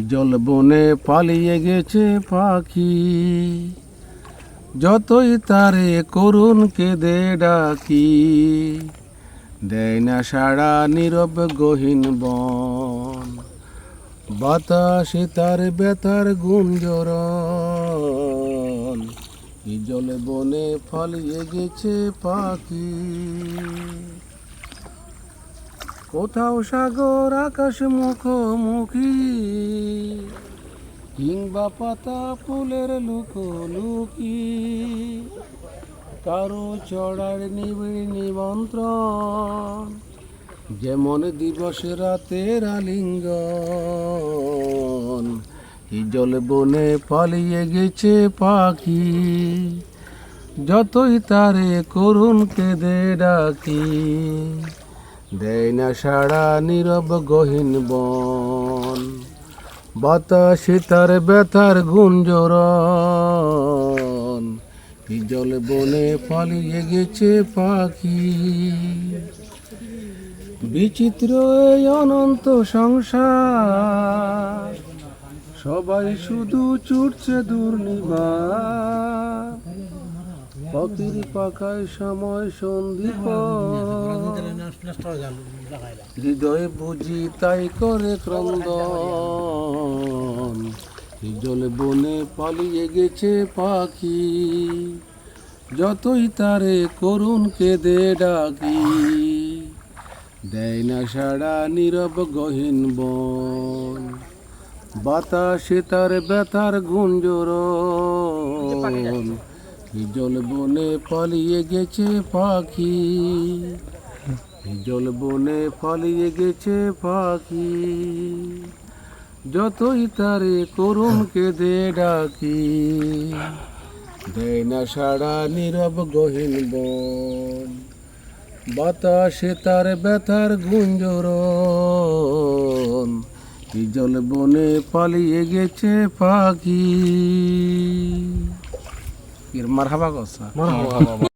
জল বনে পালিয়ে গেছে পাখি? যতই তারে করুণ কেঁদে ডাকি, দেয় না সারা নীরব গহীন বন। বাতাসে তার বেতার গুঞ্জরণ এই জলে বনে ফালিয়ে গেছে পাখি? কোথাও সাগর, আকাশ, মুখোমুখি কিংবা পাতা ফুলের লুকোলুকি। কারও চড়ার নিবিড় নিমন্ত্রণ। যেমন দিবস রাতের আলিঙ্গন এই জলে বনে পালিয়ে গেছে পাখি। যতই তারে করুণ কেঁদে ডাকি, দেয় না সারা নীরব গহীন বন। বাতাসে তার ব্যথার গুঞ্জরণ। জল বনে পালিয়ে গেছে পাখি। বিচিত্র অনন্ত সংসার। সবাই শুধু ছুটছে দুর্নিবার পাখায় সময় সন্দীপ হৃদয়ে বুঝি তাই করে ক্রন্দন। এই জলে বনে পালিয়ে গেছে পাখি। যতই তারে করুণ কেঁদে ডাকি। দেয় না সারা নীরব গহীন বন। বাতাসে তার ব্যথার গুঞ্জরণ। এই জল বনে পালিয়ে গেছে পাখি। এই জল বনে পালিয়ে গেছে পাখি। যতই তারে করুণ কেঁদে ডাকি, দেয় না সারা নীরব গহীন বন। বাতাসে তার ব্যথার গুঞ্জরণ। এই জল বনে পালিয়ে গেছে পাখি। మీరు మరహబాగా వస్తారు